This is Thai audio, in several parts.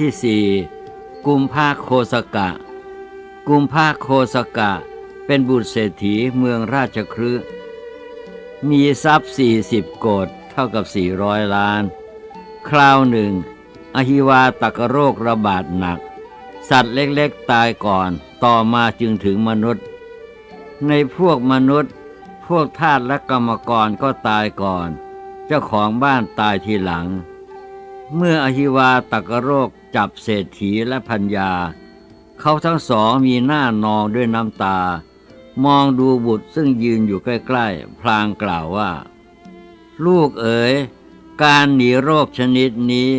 ที่สี่กุมภาโคสกะ กุมภาโคสกะ เป็นบุตรเศรษฐีเมืองราชครืมีทรัพย์สี่สิบโกดเท่ากับสี่ร้อยล้าน คราวหนึ่ง อหิวาตกโรคระบาดหนัก สัตว์เล็กๆตายก่อน ต่อมาจึงถึงมนุษย์ ในพวกมนุษย์ พวกทาสและกรรมกรก็ตายก่อน เจ้าของบ้านตายทีหลัง เมื่ออหิวาตกโรค จับเศรษฐีและพัญญา เขาทั้งสองมีหน้านองด้วยน้ำตา มองดูบุตรซึ่งยืนอยู่ใกล้ๆ พลางกล่าวว่า ลูกเอ๋ย การหนีโรคชนิดนี้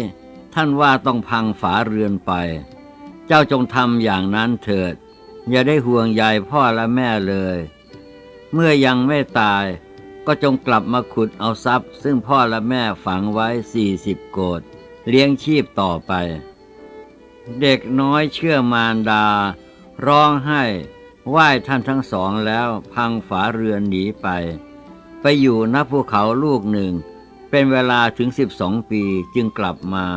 ท่านว่าต้องพังฝาเรือนไป เจ้าจงทำอย่างนั้นเถิด อย่าได้ห่วงใยพ่อและแม่เลย เมื่อยังไม่ตายก็จงกลับมาขุดเอาทรัพย์ ซึ่งพ่อและแม่ฝังไว้สี่สิบโกดเลี้ยงชีพต่อไป เด็กน้อยเชื่อมารดา ร้องไห้ไหว้ท่านทั้งสองแล้วพังฝาเรือนหนีไป ไปอยู่ณภูเขาลูกหนึ่ง เป็นเวลาถึงสิบสองปีจึงกลับมา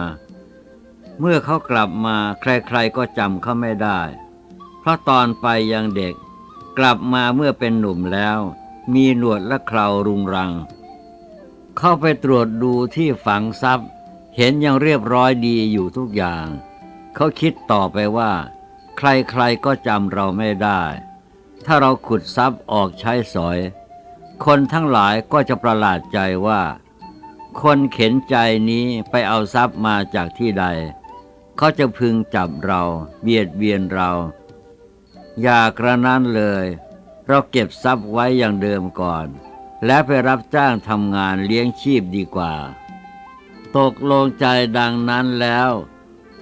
เมื่อเขากลับมาใครๆก็จำเขาไม่ได้ เพราะตอนไปยังเด็กกลับมาเมื่อเป็นหนุ่มแล้ว มีหนวดและเครารุงรัง เข้าไปตรวจดูที่ฝังทรัพย์ เห็นยังเรียบร้อยดีอยู่ทุกอย่าง เขาคิดต่อไปว่า ใครๆก็จำเราไม่ได้ ถ้าเราขุดทรัพย์ออกใช้สอย คนทั้งหลายก็จะประหลาดใจว่า คนเข็นใจนี้ไปเอาทรัพย์มาจากที่ใด เขาจะพึงจับเราเบียดเบียนเรา อย่ากระนั้นเลย เราเก็บทรัพย์ไว้อย่างเดิมก่อน และไปรับจ้างทำงานเลี้ยงชีพดีกว่า ตกลงใจดังนั้นแล้ว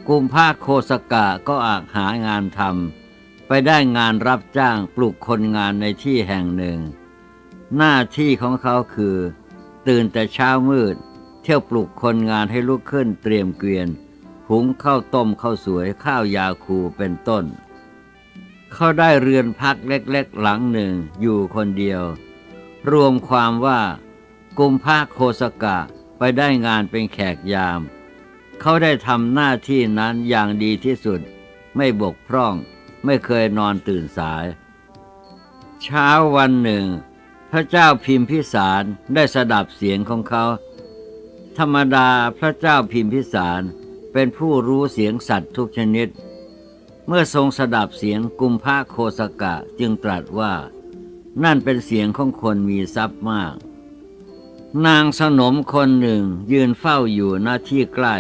กุมภาโคสกะก็อาจหางานทำไปได้งานรับจ้างปลูกคนงานในที่แห่งหนึ่ง หน้าที่ของเขาคือ ตื่นแต่เช้ามืด เที่ยวปลุกคนงานให้ลุกขึ้นเตรียมเกวียน หุงข้าวต้มข้าวสวยข้าวยาคูเป็นต้น เขาได้เรือนพักเล็กๆหลังหนึ่งอยู่คนเดียว รวมความว่ากุมภาโคสกะไปได้งานเป็นแขกยาม เขาได้ทำหน้าที่นั้นอย่างดีที่สุด ไม่บกพร่องไม่เคยนอนตื่นสาย เช้าวันหนึ่ง พระเจ้าพิมพิสารได้สดับเสียงของเขา ธรรมดาพระเจ้าพิมพิสารเป็นผู้รู้เสียงสัตว์ทุกชนิด เมื่อทรงสดับเสียงกุมภาโคสกะจึงตรัสว่า นั่นเป็นเสียงของคนมีทรัพย์มาก นางสนมคนหนึ่งยืนเฝ้าอยู่หน้าที่ใกล้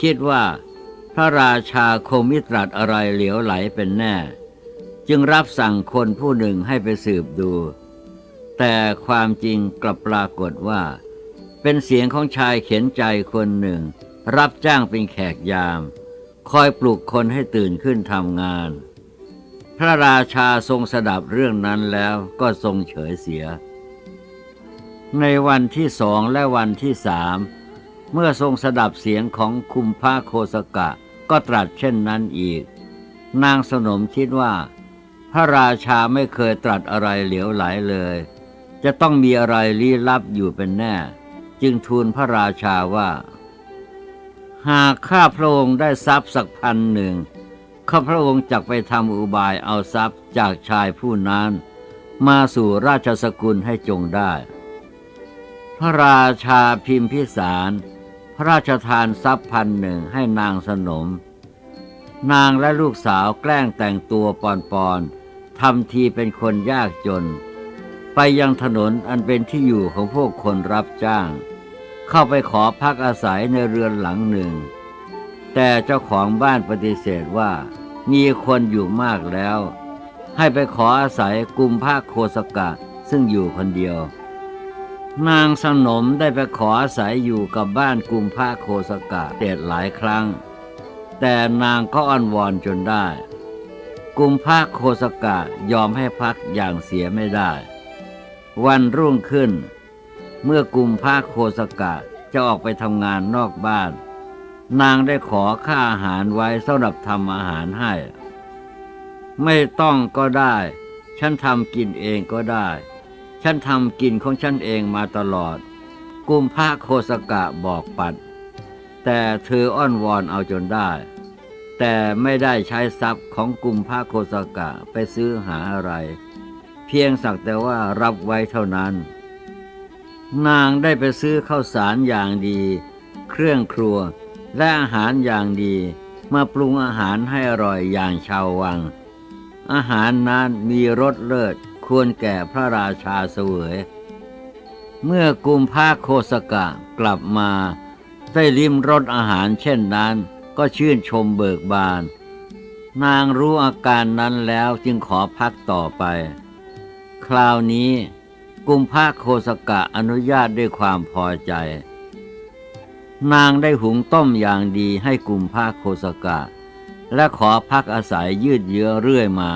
คิดว่า พระราชาคงมิตรัสอะไรเหลียวไหลเป็นแน่ จึงรับสั่งคนผู้หนึ่งให้ไปสืบดู แต่ความจริงกลับปรากฏว่า เป็นเสียงของชายเข็นใจคนหนึ่ง รับจ้างเป็นแขกยาม คอยปลุกคนให้ตื่นขึ้นทำงาน พระราชาทรงสดับเรื่องนั้นแล้วก็ทรงเฉยเสีย ในวันที่สองและวันที่สาม เมื่อทรงสดับเสียงของคุมพาโคสกะก็ตรัสเช่นนั้นอีก นางสนมคิดว่า พระราชาไม่เคยตรัสอะไรเหลวไหลเลย จะต้องมีอะไรลี้ลับอยู่เป็นแน่ จึงทูลพระราชาว่า หากข้าพระองค์ได้ทรัพย์สักพันหนึ่งข้าพระองค์จักไปทำอุบายเอาทรัพย์จากชายผู้นั้น มาสู่ราชสกุลให้จงได้ พระราชาพิมพิสาร ระราชทานทรัพย์พันหนึ่งให้นางสนม นางและลูกสาวแกล้งแต่งตัวปอนๆทำทีเป็นคนยากจน ไปยังถนนอันเป็นที่อยู่ของพวกคนรับจ้าง เข้าไปขอพักอาศัยในเรือนหลังหนึ่ง แต่เจ้าของบ้านปฏิเสธว่า มีคนอยู่มากแล้ว ให้ไปขออาศัยกุมภาคโคสกะซึ่งอยู่คนเดียว นางสนมได้ไปขออาศัยอยู่กับบ้านกุมภาโคสกะเดดหลายครั้ง แต่นางก็อ้อนวอนจนได้ กุมภาโคสกะยอมให้พักอย่างเสียไม่ได้ วันรุ่งขึ้น เมื่อกุมภาโคสกะจะออกไปทำงานนอกบ้าน นางได้ขอค่าอาหารไว้สำหรับทำอาหารให้ ไม่ต้องก็ได้ ฉันทำกินเองก็ได้ ฉันทำกินของฉันเองมาตลอด กุมภาโคสกะบอกปัด แต่เธออ้อนวอนเอาจนได้ แต่ไม่ได้ใช้ทรัพย์ของกุมพระโคสกะไปซื้อหาอะไร เพียงสักแต่ว่ารับไว้เท่านั้น นางได้ไปซื้อข้าวสารอย่างดี เครื่องครัวและอาหารอย่างดีมาปรุงอาหารให้อร่อยอย่างชาววัง อาหารนั้นมีรสเลิศ ควรแก่พระราชาเสวย เมื่อกุมภาโคสกะกลับมา ได้ริมรสอาหารเช่นนั้น ก็ชื่นชมเบิกบาน นางรู้อาการนั้นแล้วจึงขอพักต่อไป คราวนี้กุมภาโคสกะอนุญาตด้วยความพอใจ นางได้หุงต้มอย่างดีให้กุมภาโคสกะ และขอพักอาศัยยืดเยื้อเรื่อยมา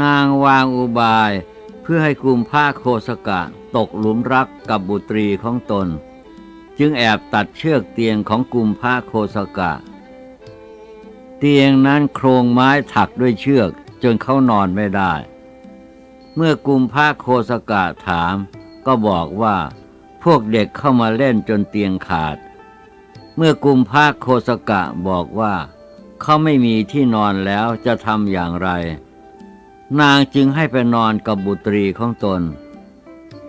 นางวางอุบาย เพื่อให้กุมภาโคสกะตกหลุมรักกับบุตรีของตน จึงแอบตัดเชือกเตียงของกุมภาโคสกะ เตียงนั้นโครงไม้ถักด้วยเชือกจนเขานอนไม่ได้ เมื่อกุมภาโคสกะถาม ก็บอกว่าพวกเด็กเข้ามาเล่นจนเตียงขาด เมื่อกุมภาโคสกะบอกว่า เขาไม่มีที่นอนแล้วจะทำอย่างไร นางจึงให้ไปนอนกับบุตรีของตน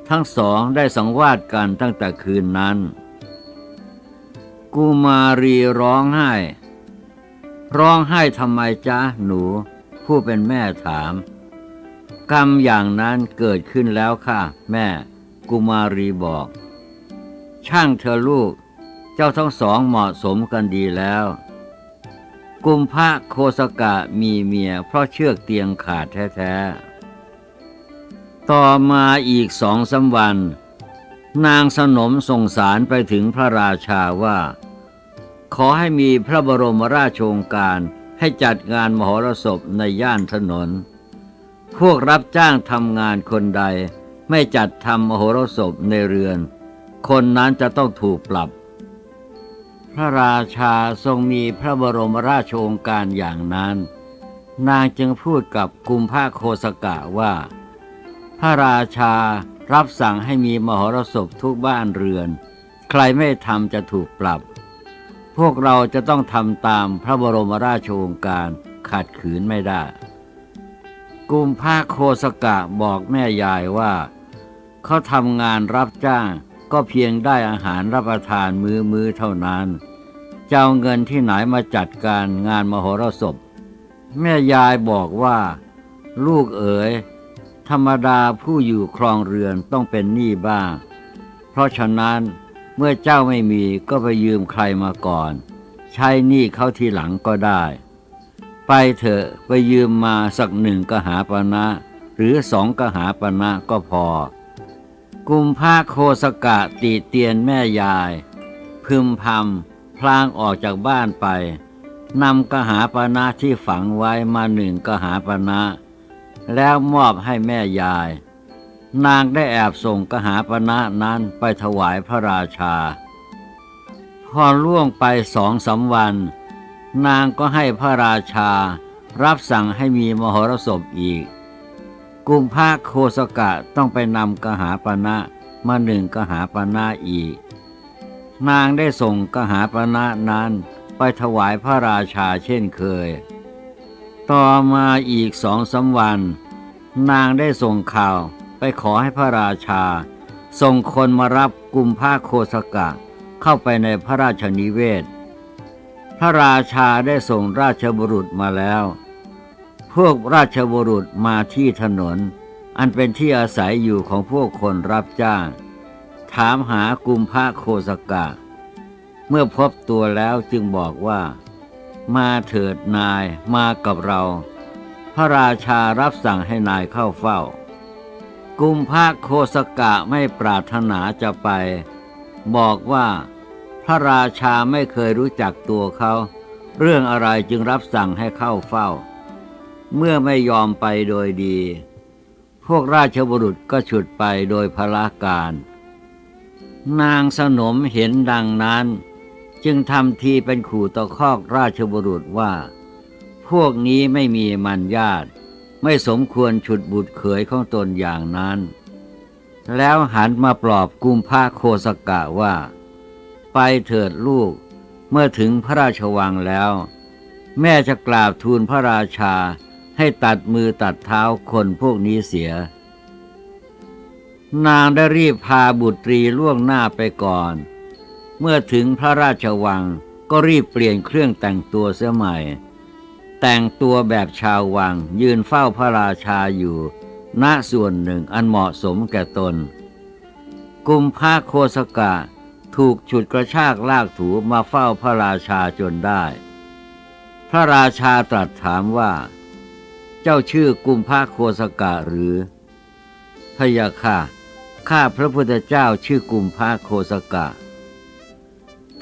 ทั้งสองได้สังวาสกันตั้งแต่คืนนั้นกุมารีร้องไห้ ร้องไห้ทำไมจ๊ะหนู ผู้เป็นแม่ถาม กรรมอย่างนั้นเกิดขึ้นแล้วค่ะ แม่ กุมารีบอก ช่างเธอลูก เจ้าทั้งสองเหมาะสมกันดีแล้ว กุมภะโคสกะมีเมียเพราะเชือกเตียงขาดแท้ๆ ต่อมาอีกสองสามวัน นางสนมส่งสารไปถึงพระราชาว่า ขอให้มีพระบรมราชโองการให้จัดงานมหรสพในย่านถนน พวกรับจ้างทำงานคนใด ไม่จัดทำมโหรสพในเรือน คนนั้นจะต้องถูกปรับ พระราชาทรงมีพระบรมราชโองการอย่างนั้น นางจึงพูดกับกุมภาโคสกะว่า พระราชารับสั่งให้มีมหรสพทุกบ้านเรือน ใครไม่ทำจะถูกปรับ พวกเราจะต้องทำตามพระบรมราชโองการขัดขืนไม่ได้ กุมภาโคสกะบอกแม่ยายว่า เขาทำงานรับจ้าง ก็เพียงได้อาหารรับประทานมือมือเท่านั้นจะเอาเงินที่ไหนมาจัดการงานมโหรสพ แม่ยายบอกว่า ลูกเอ๋ย ธรรมดาผู้อยู่ครองเรือนต้องเป็นหนี้บ้าง เพราะฉะนั้นเมื่อเจ้าไม่มีก็ไปยืมใครมาก่อน ใช้หนี้เขาทีหลังก็ได้ ไปเถอะไปยืมมาสักหนึ่งกหาปณะหรือสองกหาปณะก็พอ กุมภาโคสกะติเตียนแม่ยาย พึมพำพลางออกจากบ้านไปนำกหาปณะที่ฝังไว้มาหนึ่งกหาปณะ แล้วมอบให้แม่ยาย นางได้แอบส่งกหาปณะนั้นไปถวายพระราชา พอล่วงไปสองสามวัน นางก็ให้พระราชา รับสั่งให้มีมหรสพอีก กุมภาโคสกะต้องไปนำกหาปณะมาหนึ่งกหาปณะอีก นางได้ส่งกหาปณะนั้นไปถวายพระราชาเช่นเคย ต่อมาอีกสองสามวัน นางได้ส่งข่าวไปขอให้พระราชา ส่งคนมารับกุมภาโคสกะเข้าไปในพระราชนิเวศ พระราชาได้ส่งราชบุรุษมาแล้ว พวกราชบุรุษมาที่ถนน อันเป็นที่อาศัยอยู่ของพวกคนรับจ้าง ถามหากุมภาโคสกะ เมื่อพบตัวแล้วจึงบอกว่า มาเถิดนายมากับเรา พระราชารับสั่งให้นายเข้าเฝ้า กุมภาโคสกะไม่ปรารถนาจะไป บอกว่าพระราชาไม่เคยรู้จักตัวเขา เรื่องอะไรจึงรับสั่งให้เข้าเฝ้า เมื่อไม่ยอมไปโดยดี พวกราชบุรุษก็ฉุดไปโดยพละการ นางสนมเห็นดังนั้น จึงทำทีเป็นขู่ตะคอกราชบุรุษว่า พวกนี้ไม่มีมันญาติ ไม่สมควรฉุดบุตรเขยของตนอย่างนั้น แล้วหันมาปลอบกุมภาโคสกะว่า ไปเถิดลูกเมื่อถึงพระราชวังแล้ว แม่จะกราบทูลพระราชา ให้ตัดมือตัดเท้าคนพวกนี้เสีย นางได้รีบพาบุตรีล่วงหน้าไปก่อน เมื่อถึงพระราชวังก็รีบเปลี่ยนเครื่องแต่งตัวเสียใหม่ แต่งตัวแบบชาววังยืนเฝ้าพระราชาอยู่ ณส่วนหนึ่งอันเหมาะสมแก่ตน กุมภาโคสกะถูกฉุดกระชากลากถูมาเฝ้าพระราชาจนได้ พระราชาตรัสถามว่า เจ้าชื่อกุมภาโคสกะหรือพยาค่ะ ข้าพระพุทธเจ้าชื่อกุมภาโคสกะ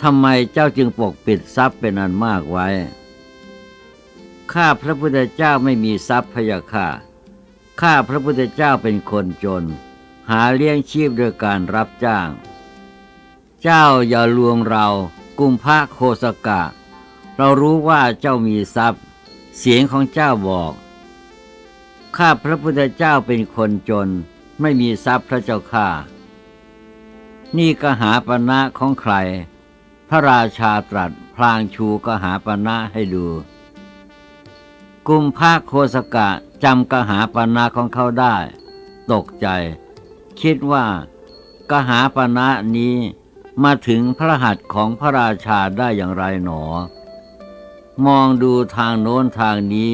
ทำไมเจ้าจึงปกปิดทรัพย์เป็นอันมากไว้ ข้าพระพุทธเจ้าไม่มีทรัพย์พยาค่ะ ข้าพระพุทธเจ้าเป็นคนจน หาเลี้ยงชีพโดยการรับจ้าง เจ้าอย่าลวงเรากุมภะโคสกะ เรารู้ว่าเจ้ามีทรัพย์ เสียงของเจ้าบอก ข้าพระพุทธเจ้าเป็นคนจน ไม่มีทรัพย์พระเจ้าข้า นี่กหาปณะของใคร พระราชาตรัสพลางชูกหาปณะให้ดู กุมภาโคสกะจำกหาปณะของเขาได้ ตกใจ คิดว่ากหาปณะนี้มาถึงพระหัตถ์ของพระราชาได้อย่างไรหนอ มองดูทางโน้นทางนี้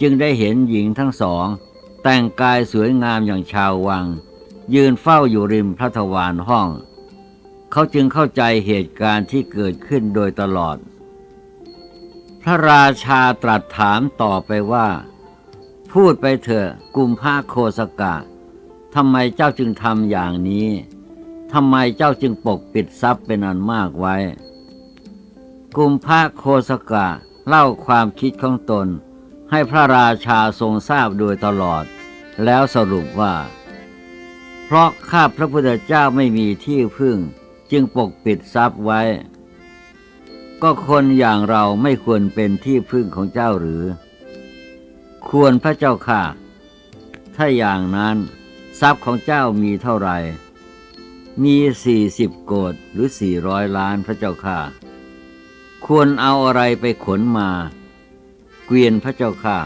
จึงได้เห็นหญิงทั้งสอง แต่งกายสวยงามอย่างชาววัง ยืนเฝ้าอยู่ริมพระทวารห้อง เขาจึงเข้าใจเหตุการณ์ที่เกิดขึ้นโดยตลอด พระราชาตรัสถามต่อไปว่า พูดไปเถอะกุมภาโคสกะทำไมเจ้าจึงทำอย่างนี้ทำไมเจ้าจึงปกปิดทรัพย์เป็นอันมากไว้ กุมภาโคสกะเล่าความคิดของตน ให้พระราชาทรงทราบโดยตลอด แล้วสรุปว่า เพราะข้าพระพุทธเจ้าไม่มีที่พึ่ง จึงปกปิดทรัพย์ไว้ ก็คนอย่างเราไม่ควรเป็นที่พึ่งของเจ้าหรือ ควรพระเจ้าค่ะ ถ้าอย่างนั้นทรัพย์ของเจ้ามีเท่าไหร่มีสี่สิบโกดหรือสี่ร้อยล้านพระเจ้าค่ะ ควรเอาอะไรไปขนมา เกวียนพระเจ้าค่ะ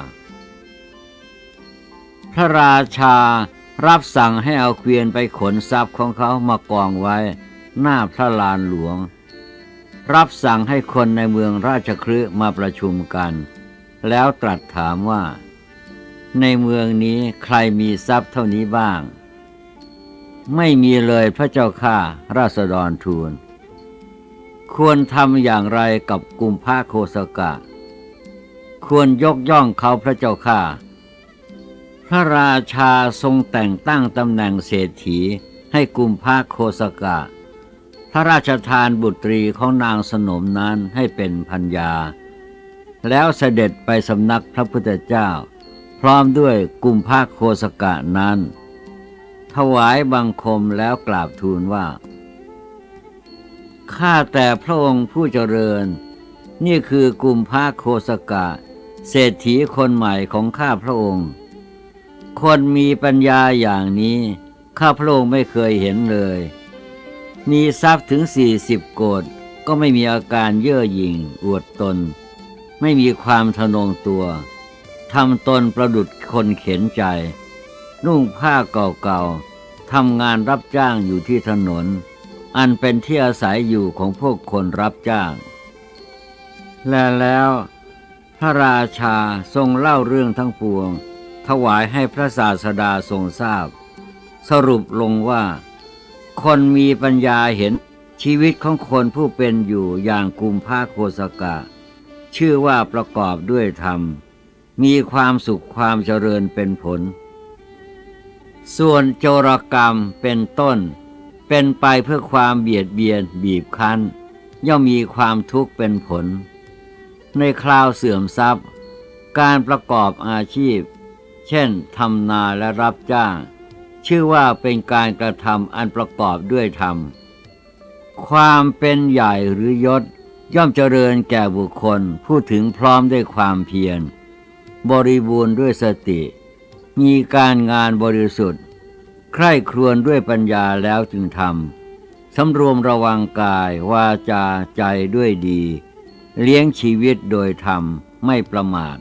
พระราชารับสั่งให้เอาเกวียนไปขนทรัพย์ของเขามากองไว้ หน้าพระลานหลวง รับสั่งให้คนในเมืองราชคฤห์มาประชุมกัน แล้วตรัสถามว่า ในเมืองนี้ใครมีทรัพย์เท่านี้บ้าง ไม่มีเลยพระเจ้าข้าราษฎรทูล ควรทำอย่างไรกับกุมภาโคสกะ ควรยกย่องเขาพระเจ้าข้าพระราชาทรงแต่งตั้งตำแหน่งเศรษฐีให้กุมภาโคสกะ พระราชทานบุตรีของนางสนมนั้นให้เป็นพัญญา แล้วเสด็จไปสำนักพระพุทธเจ้า พร้อมด้วยกุมภาโคสกะนั้น ถวายบังคมแล้วกราบทูลว่าข้าแต่พระองค์ผู้เจริญ นี่คือกุมภาโคสกะ เศรษฐีคนใหม่ของข้าพระองค์ คนมีปัญญาอย่างนี้ ข้าพระองค์ไม่เคยเห็นเลย มีทรัพย์ถึงสี่สิบโกดก็ไม่มีอาการเย่อหยิ่งอวดตน ไม่มีความทะนงตัวทำตนประดุดคนเข็นใจ นุ่งผ้าเก่าๆทำงานรับจ้างอยู่ที่ถนน อันเป็นที่อาศัยอยู่ของพวกคนรับจ้าง และแล้ว พระราชาทรงเล่าเรื่องทั้งปวง ถวายให้พระศาสดาทรงทราบ สรุปลงว่า คนมีปัญญาเห็นชีวิตของคนผู้เป็นอยู่อย่างกุมภาโคสกะ ชื่อว่าประกอบด้วยธรรม มีความสุขความเจริญเป็นผล ส่วนโจรกรรมเป็นต้น เป็นไปเพื่อความเบียดเบียนบีบคั้น ย่อมมีความทุกข์เป็นผล ในคราวเสื่อมทรัพย์ การประกอบอาชีพ เช่นทำนาและรับจ้าง ชื่อว่าเป็นการกระทำอันประกอบด้วยธรรม ความเป็นใหญ่หรือยศย่อมเจริญแก่บุคคลผู้ถึงพร้อมด้วยความเพียร บริบูรณ์ด้วยสติ มีการงานบริสุทธิ์ ใคร่ครวญด้วยปัญญาแล้วจึงทำสำรวมระวังกายวาจาใจด้วยดี เลี้ยงชีวิตโดยธรรมไม่ประมาท